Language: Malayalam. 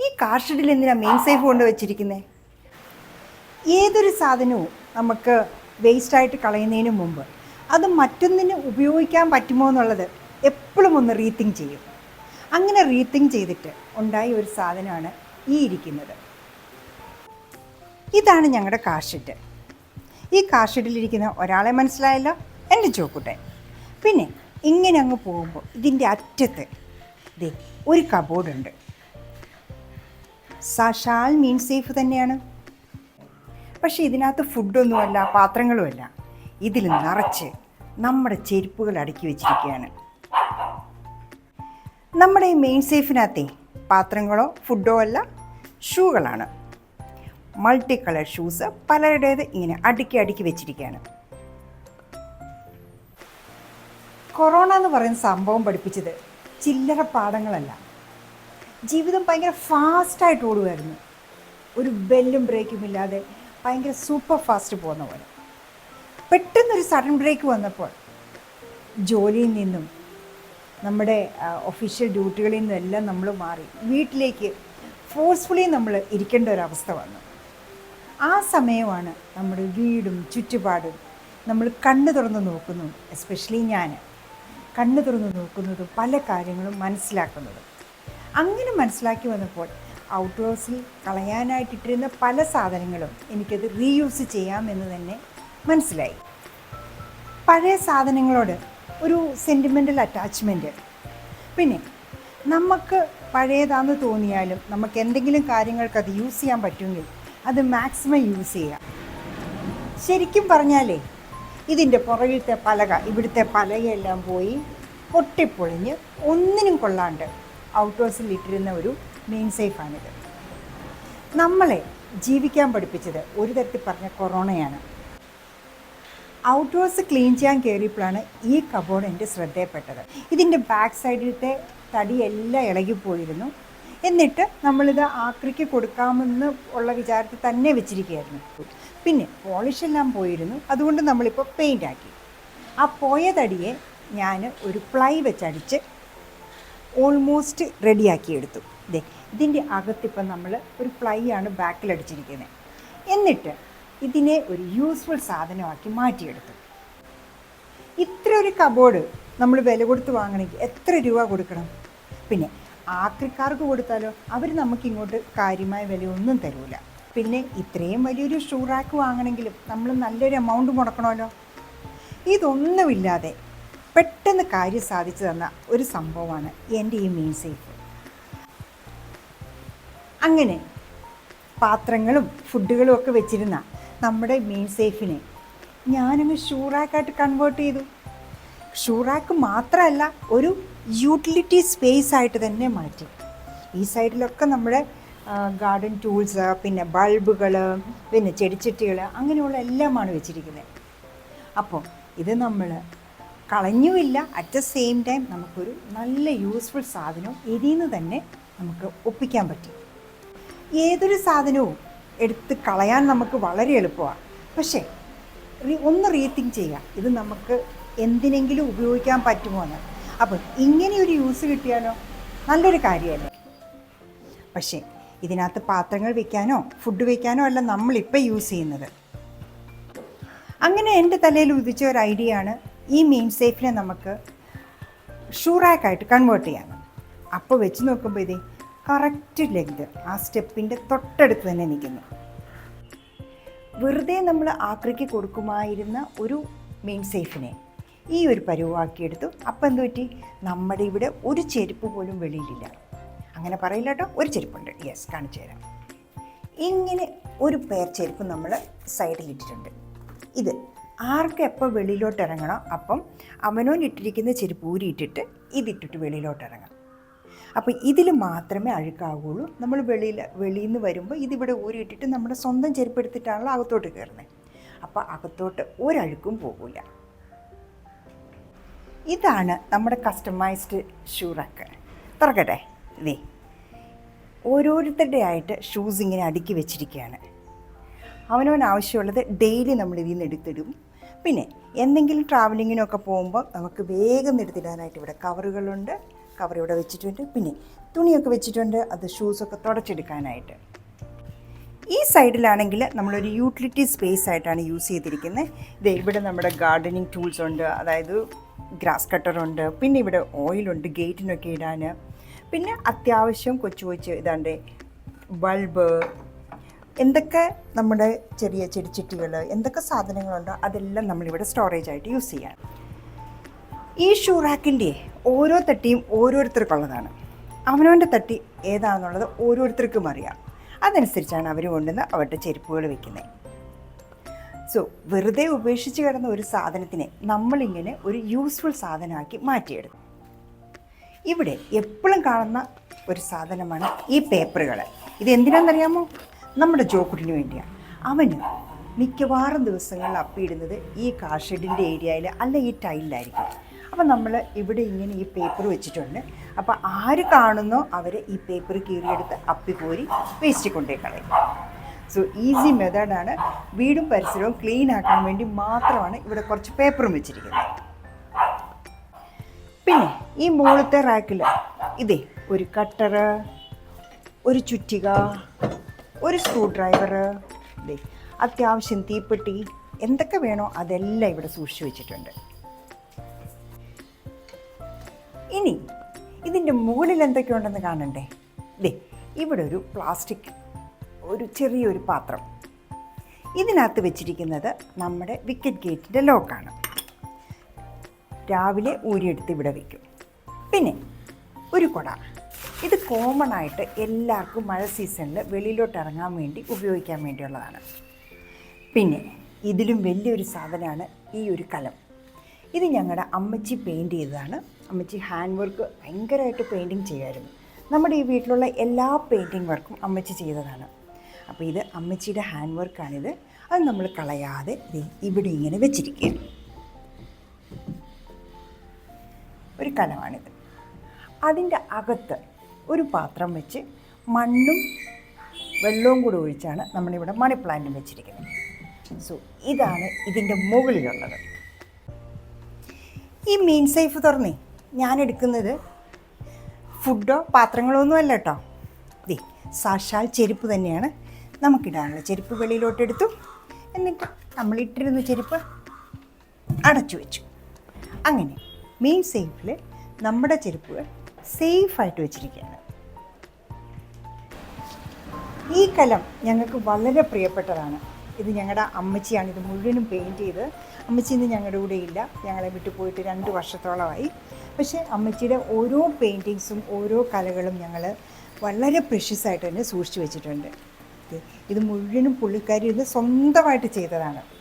ഈ കാർ ഷെഡിൽ എന്തിനാ മെയിൻ സേഫ് കൊണ്ട് വെച്ചിരിക്കുന്നത് ഏതൊരു സാധനവും നമുക്ക് വേസ്റ്റായിട്ട് കളയുന്നതിന് മുമ്പ് അത് മറ്റൊന്നിന് ഉപയോഗിക്കാൻ പറ്റുമോ എന്നുള്ളത് എപ്പോഴും ഒന്ന് റീത്തിങ് ചെയ്യും. അങ്ങനെ റീത്തിങ് ചെയ്തിട്ട് ഉണ്ടായ ഒരു സാധനമാണ് ഈ ഇരിക്കുന്നത്. ഇതാണ് ഞങ്ങളുടെ കാർ ഷെഡ് ഈ കാർ ഷെഡിലിരിക്കുന്ന ഒരാളെ മനസ്സിലായല്ലോ? എന്റെ ചോക്കുട്ടൻ. പിന്നെ ഇങ്ങനെ അങ്ങ് പോകുമ്പോൾ ഇതിന്റെ അറ്റത്ത് ദേ ഒരു കബോർഡുണ്ട് സഷാൽ മീൻ സേഫ് തന്നെയാണ്. പക്ഷേ ഇതിനകത്ത് ഫുഡൊന്നുമല്ല പാത്രങ്ങളുമല്ല. ഇതിൽ നിറച്ച് നമ്മുടെ ചെരുപ്പുകൾ അടുക്കി വെച്ചിരിക്കുകയാണ്. നമ്മുടെ ഈ മെയിൻ സേഫിനകത്തെ പാത്രങ്ങളോ ഫുഡോ അല്ല ഷൂകളാണ്. മൾട്ടി കളർ ഷൂസ് പലരുടേത് ഇങ്ങനെ അടുക്കി അടുക്കി വെച്ചിരിക്കുകയാണ്. കൊറോണ എന്ന് പറയുന്ന സംഭവം പഠിപ്പിച്ചത് ചില്ലറ പാഠങ്ങളല്ല ജീവിതം ഭയങ്കര ഫാസ്റ്റായിട്ട് ഓടുമായിരുന്നു ഒരു ബെല്ലും ബ്രേക്കും ഇല്ലാതെ ഭയങ്കര സൂപ്പർ ഫാസ്റ്റ് പോകുന്ന പോലെ. പെട്ടെന്നൊരു സഡൻ ബ്രേക്ക് വന്നപ്പോൾ ജോലിയിൽ നിന്നും നമ്മുടെ ഒഫീഷ്യൽ ഡ്യൂട്ടികളിൽ നിന്നും എല്ലാം നമ്മൾ മാറി. വീട്ടിലേക്ക് ഫോഴ്സ്ഫുള്ളി നമ്മൾ ഇരിക്കേണ്ട ഒരവസ്ഥ വന്നു. ആ സമയമാണ് നമ്മുടെ വീടും ചുറ്റുപാടും നമ്മൾ കണ്ണു തുറന്ന് നോക്കുന്നു എസ്പെഷ്യലി ഞാൻ. കണ്ണു തുറന്ന് നോക്കുന്നതും പല കാര്യങ്ങളും മനസ്സിലാക്കുന്നതും. അങ്ങനെ മനസ്സിലാക്കി വന്നപ്പോൾ ഔട്ട് ഹൗസിൽ കളയാനായിട്ടിട്ടിരുന്ന പല സാധനങ്ങളും എനിക്കത് റീയൂസ് ചെയ്യാമെന്ന് തന്നെ മനസ്സിലായി. പഴയ സാധനങ്ങളോട് ഒരു സെന്റിമെന്റൽ അറ്റാച്ച്മെന്റ് പിന്നെ നമുക്ക് പഴയതാണെന്ന് തോന്നിയാലും നമുക്ക് എന്തെങ്കിലും കാര്യങ്ങൾക്ക് അത് യൂസ് ചെയ്യാൻ പറ്റുമെങ്കിൽ അത് മാക്സിമം യൂസ് ചെയ്യാം. ശരിക്കും പറഞ്ഞാലേ ഇതിന്റെ പുറകിലത്തെ പലക ഇവിടുത്തെ പലകയെല്ലാം പോയി പൊട്ടിപ്പൊളിഞ്ഞ് ഒന്നിനും കൊള്ളാണ്ട് ഔട്ട് ഹൗസിൽ ഇട്ടിരുന്ന ഒരു മെയിൻ സേഫാണിത് നമ്മളെ ജീവിക്കാൻ പഠിപ്പിച്ചത് ഒരു തരത്തിൽ പറഞ്ഞ കൊറോണയാണ്. ഔട്ട്ഡോഴ്സ് ക്ലീൻ ചെയ്യാൻ കയറിയപ്പോഴാണ് ഈ കബോർഡ് എന്റെ ശ്രദ്ധയപ്പെട്ടത്. ഇതിന്റെ ബാക്ക് സൈഡിലത്തെ തടിയെല്ലാം ഇളകിപ്പോയിരുന്നു എന്നിട്ട് നമ്മളിത് ആക്രിക്ക് കൊടുക്കാമെന്ന് ഉള്ള വിചാരത്തിൽ തന്നെ വെച്ചിരിക്കുകയായിരുന്നു. പിന്നെ പോളിഷെല്ലാം പോയിരുന്നു. അതുകൊണ്ട് നമ്മളിപ്പോൾ പെയിന്റ് ആക്കി. ആ പോയ തടിയെ ഞാൻ ഒരു പ്ലൈ വെച്ചടിച്ച് ഓൾമോസ്റ്റ് റെഡിയാക്കി എടുത്തു ദേ ഇതിന്റെ അകത്തിപ്പം നമ്മൾ ഒരു ഫ്ലൈ ആണ് ബാക്കിൽ അടിച്ചിരിക്കുന്നത് എന്നിട്ട് ഇതിനെ ഒരു യൂസ്ഫുൾ സാധനമാക്കി മാറ്റിയെടുത്തു. ഇത്ര ഒരു കബോർഡ് നമ്മൾ വില കൊടുത്ത് വാങ്ങണമെങ്കിൽ എത്ര രൂപ കൊടുക്കണം? പിന്നെ ആക്രിക്കാർക്ക് കൊടുത്താലോ? അവർ നമുക്കിങ്ങോട്ട് കാര്യമായ വിലയൊന്നും തരൂല. പിന്നെ ഇത്രയും വലിയൊരു ഷൂ റാക്ക് വാങ്ങണമെങ്കിലും നമ്മൾ നല്ലൊരു എമൗണ്ട് മുടക്കണമല്ലോ. ഇതൊന്നുമില്ലാതെ പെട്ടെന്ന് കാര്യം സാധിച്ചു തന്ന ഒരു സംഭവമാണ് എന്റെ ഈ മീൻ സേഫ്. അങ്ങനെ പാത്രങ്ങളും ഫുഡുകളും ഒക്കെ വെച്ചിരുന്ന നമ്മുടെ മീൻ സേഫിനെ ഞാനങ്ങ് ഷൂറാക്കായിട്ട് കൺവേർട്ട് ചെയ്തു. ഷൂറാക്ക് മാത്രമല്ല ഒരു യൂട്ടിലിറ്റി സ്പേസ് ആയിട്ട് തന്നെ മാറ്റി. ഈ സൈഡിലൊക്കെ നമ്മുടെ ഗാർഡൻ ടൂൾസ് പിന്നെ ബൾബുകൾ പിന്നെ ചെടിച്ചട്ടികൾ അങ്ങനെയുള്ള എല്ലാമാണ് വെച്ചിരിക്കുന്നത്. അപ്പോൾ ഇത് നമ്മൾ കളഞ്ഞുമില്ല. അറ്റ് ദ സെയിം ടൈം നമുക്കൊരു നല്ല യൂസ്ഫുൾ സാധനവും ഇതിൽ നിന്ന് തന്നെ നമുക്ക് ഒപ്പിക്കാൻ പറ്റും. ഏതൊരു സാധനവും എടുത്ത് കളയാൻ നമുക്ക് വളരെ എളുപ്പമാണ്. പക്ഷേ ഒന്ന് റീത്തിങ് ചെയ്യുക ഇത് നമുക്ക് എന്തിനെങ്കിലും ഉപയോഗിക്കാൻ പറ്റുമോ എന്ന്. അപ്പം ഇങ്ങനെയൊരു യൂസ് കിട്ടിയാലോ? നല്ലൊരു കാര്യമല്ലേ? പക്ഷേ ഇതിനകത്ത് പാത്രങ്ങൾ വെക്കാനോ ഫുഡ് വെക്കാനോ അല്ല നമ്മളിപ്പോൾ യൂസ് ചെയ്യുന്നത്. അങ്ങനെ എന്റെ തലയിൽ ഉദിച്ച ഒരു ഐഡിയ ആണ് ഈ മീൻ സേഫിനെ നമുക്ക് ഷൂറാക്കായിട്ട് കൺവേർട്ട് ചെയ്യാം. അപ്പോൾ വെച്ച് നോക്കുമ്പോൾ ഇതേ കറക്റ്റ് ലെങ്ത് ആ സ്റ്റെപ്പിന്റെ തൊട്ടടുത്ത് തന്നെ നിൽക്കുന്നു. വെറുതെ നമ്മൾ ആക്രിക്ക് കൊടുക്കുമായിരുന്ന ഒരു മീൻ സേഫിനെ ഈ ഒരു പരുവാക്കിയെടുത്തു. അപ്പം എന്ത് പറ്റി? നമ്മുടെ ഇവിടെ ഒരു ചെരുപ്പ് പോലും വെളിയിലില്ല. അങ്ങനെ പറയില്ല കേട്ടോ. ഒരു ചെരുപ്പുണ്ട്. യെസ് കാണിച്ചു തരാം. ഇങ്ങനെ ഒരു പേർ ചെരുപ്പ് നമ്മൾ സൈഡിലിട്ടിട്ടുണ്ട് ഇത് ആർക്ക് എപ്പോൾ വെളിയിലോട്ട് ഇറങ്ങണം അപ്പം അവനോൻ ഇട്ടിരിക്കുന്ന ചെരുപ്പ് ഊരിയിട്ടിട്ട് ഇതിട്ടിട്ട് വെളിയിലോട്ട് ഇറങ്ങാം അപ്പോൾ ഇതിൽ മാത്രമേ അഴുക്കാവുകയുള്ളൂ നമ്മൾ വെളിയിൽ വെളിയിൽ നിന്ന് വരുമ്പോൾ ഇതിവിടെ ഊരിയിട്ടിട്ട് നമ്മുടെ സ്വന്തം ചെരുപ്പ് എടുത്തിട്ടാണല്ലോ അകത്തോട്ട് കയറുന്നത് അപ്പോൾ അകത്തോട്ട് ഒരഴുക്കും പോകില്ല ഇതാണ് നമ്മുടെ കസ്റ്റമൈസ്ഡ് ഷൂ റാക്ക് തുറക്കട്ടെ? ഇതേ ഓരോരുത്തരുടെ ആയിട്ട് ഷൂസ് ഇങ്ങനെ അടുക്കി വെച്ചിരിക്കുകയാണ് അവനവൻ ആവശ്യമുള്ളത് ഡെയിലി നമ്മൾ ഇതിൽ നിന്ന് എടുത്തിടും. പിന്നെ എന്തെങ്കിലും ട്രാവലിങ്ങിനൊക്കെ പോകുമ്പോൾ നമുക്ക് വേഗം എടുത്തിടാനായിട്ട് ഇവിടെ കവറുകളുണ്ട് കവർ ഇവിടെ വെച്ചിട്ടുണ്ട്. പിന്നെ തുണിയൊക്കെ വെച്ചിട്ടുണ്ട്. അത് ഷൂസൊക്കെ തുടച്ചെടുക്കാനായിട്ട്. ഈ സൈഡിലാണെങ്കിൽ നമ്മളൊരു യൂട്ടിലിറ്റി സ്പേസ് ആയിട്ടാണ് യൂസ് ചെയ്തിരിക്കുന്നത്. ഇത് ഇവിടെ നമ്മുടെ ഗാർഡനിങ് ടൂൾസ് ഉണ്ട്. അതായത് ഗ്രാസ് കട്ടറുണ്ട് പിന്നെ ഇവിടെ ഓയിലുണ്ട് ഗേറ്റിനൊക്കെ ഇടാൻ പിന്നെ അത്യാവശ്യം കൊച്ചു കൊച്ചു ഇതാണ്ട് ബൾബ് എന്തൊക്കെ നമ്മുടെ ചെറിയ ചെടിച്ചട്ടികൾ എന്തൊക്കെ സാധനങ്ങളുണ്ടോ അതെല്ലാം നമ്മളിവിടെ സ്റ്റോറേജ് ആയിട്ട് യൂസ് ചെയ്യാം. ഈ ഷൂറാക്കിന്റെ ഓരോ തട്ടിയും ഓരോരുത്തർക്കുള്ളതാണ്. അവനവന്റെ തട്ടി ഏതാണെന്നുള്ളത് ഓരോരുത്തർക്കും അറിയാം. അതനുസരിച്ചാണ് അവർ കൊണ്ടുവന്ന് അവരുടെ ചെരുപ്പുകൾ വെക്കുന്നത് സോ വെറുതെ ഉപേക്ഷിച്ച് കിടന്ന ഒരു സാധനത്തിനെ നമ്മളിങ്ങനെ ഒരു യൂസ്ഫുൾ സാധനമാക്കി മാറ്റിയെടുക്കും. ഇവിടെ എപ്പോഴും കാണുന്ന ഒരു സാധനമാണ് ഈ പേപ്പറുകൾ ഇത് എന്തിനാണെന്നറിയാമോ നമ്മുടെ ജോക്കുട്ടിന് വേണ്ടിയാണ് അവന് മിക്കവാറും ദിവസങ്ങളിൽ അപ്പിയിടുന്നത് ഈ കാർ ഷെഡിന്റെ ഏരിയയിൽ അല്ല ഈ ടൈലിലായിരിക്കും. അപ്പോൾ നമ്മൾ ഇവിടെ ഇങ്ങനെ ഈ പേപ്പർ വെച്ചിട്ടുണ്ട്. അപ്പോൾ ആര് കാണുന്നോ അവർ ഈ പേപ്പർ കീറിയെടുത്ത് അപ്പി കോരി വേസ്റ്റ് കൊണ്ടേ കളയും. സോ ഈസി മെത്തേഡാണ് വീടും പരിസരവും ക്ലീൻ ആക്കാൻ വേണ്ടി മാത്രമാണ് ഇവിടെ കുറച്ച് പേപ്പറും വെച്ചിരിക്കുന്നത്. പിന്നെ ഈ മുകളിലത്തെ റാക്കിൽ ഇതേ ഒരു കട്ടറ് ഒരു ചുറ്റിക ഒരു സ്ക്രൂ ഡ്രൈവർ അത്യാവശ്യം തീപ്പെട്ടി എന്തൊക്കെ വേണോ അതെല്ലാം ഇവിടെ സൂക്ഷിച്ചു വെച്ചിട്ടുണ്ട്. ഇനി ഇതിന്റെ മുകളിൽ എന്തൊക്കെയുണ്ടെന്ന് കാണണ്ടേ? ദേ ഇവിടെ ഒരു പ്ലാസ്റ്റിക് ഒരു ചെറിയൊരു പാത്രം. ഇതിനകത്ത് വെച്ചിരിക്കുന്നത് നമ്മുടെ വിക്കറ്റ് ഗേറ്റിന്റെ ലോക്കാണ് രാവിലെ ഊരിയെടുത്ത് ഇവിടെ വയ്ക്കും പിന്നെ ഒരു കുട. ഇത് കോമൺ ആയിട്ട് എല്ലാവർക്കും മഴ സീസണിൽ വെളിയിലോട്ട് ഇറങ്ങാൻ വേണ്ടി ഉപയോഗിക്കാൻ വേണ്ടിയുള്ളതാണ്. പിന്നെ ഇതിലും വലിയൊരു സാധനമാണ് ഈ ഒരു കലം. ഇത് ഞങ്ങളുടെ അമ്മച്ചി പെയിന്റ് ചെയ്തതാണ്. അമ്മച്ചി ഹാൻഡ് വർക്ക് ഭയങ്കരമായിട്ട് പെയിന്റിങ് ചെയ്യാമായിരുന്നു. നമ്മുടെ ഈ വീട്ടിലുള്ള എല്ലാ പെയിന്റിങ് വർക്കും അമ്മച്ചി ചെയ്തതാണ്. അപ്പോൾ ഇത് അമ്മച്ചിയുടെ ഹാൻഡ് വർക്കാണിത് അത് നമ്മൾ കളയാതെ ഇവിടെ ഇങ്ങനെ വെച്ചിരിക്കുക ഒരു കലമാണിത്. അതിന്റെ അകത്ത് ഒരു പാത്രം വെച്ച് മണ്ണും വെള്ളവും കൂടി ഒഴിച്ചാണ് നമ്മളിവിടെ മണി പ്ലാന്റും വെച്ചിരിക്കുന്നത്. സോ ഇതാണ് ഇതിന്റെ മുകളിലുള്ളത്. ഈ മീൻ സേഫ് തുറന്നേ ഞാൻ എടുക്കുന്നത് ഫുഡോ പാത്രങ്ങളോ ഒന്നും അല്ല കേട്ടോ ദേ സാക്ഷാൽ ചെരുപ്പ് തന്നെയാണ്. നമുക്കിടാനുള്ള ചെരുപ്പ് വെളിയിലോട്ട് എടുത്തു. എന്നിട്ട് നമ്മളിട്ടിരുന്ന ചെരുപ്പ് അടച്ചു വെച്ചു. അങ്ങനെ മീൻ സേഫിൽ നമ്മുടെ ചെരുപ്പുകൾ സേഫായിട്ട് വെച്ചിരിക്കുകയാണ്. ഈ കലം ഞങ്ങൾക്ക് വളരെ പ്രിയപ്പെട്ടതാണ്. ഇത് ഞങ്ങളുടെ അമ്മച്ചിയാണ് ഇത് മുഴുവനും പെയിന്റ് ചെയ്ത്. അമ്മച്ചി ഇന്ന് ഞങ്ങളുടെ കൂടെ ഇല്ല. ഞങ്ങളെ വിട്ടു പോയിട്ട് രണ്ട് വർഷത്തോളമായി. പക്ഷേ അമ്മച്ചിയുടെ ഓരോ പെയിന്റിങ്സും ഓരോ കലകളും ഞങ്ങൾ വളരെ പ്രഷ്യസായിട്ട് തന്നെ സൂക്ഷിച്ചു വെച്ചിട്ടുണ്ട്. ഇത് മുഴുവനും പുള്ളിക്കാരി ഇത് സ്വന്തമായിട്ട് ചെയ്തതാണ്.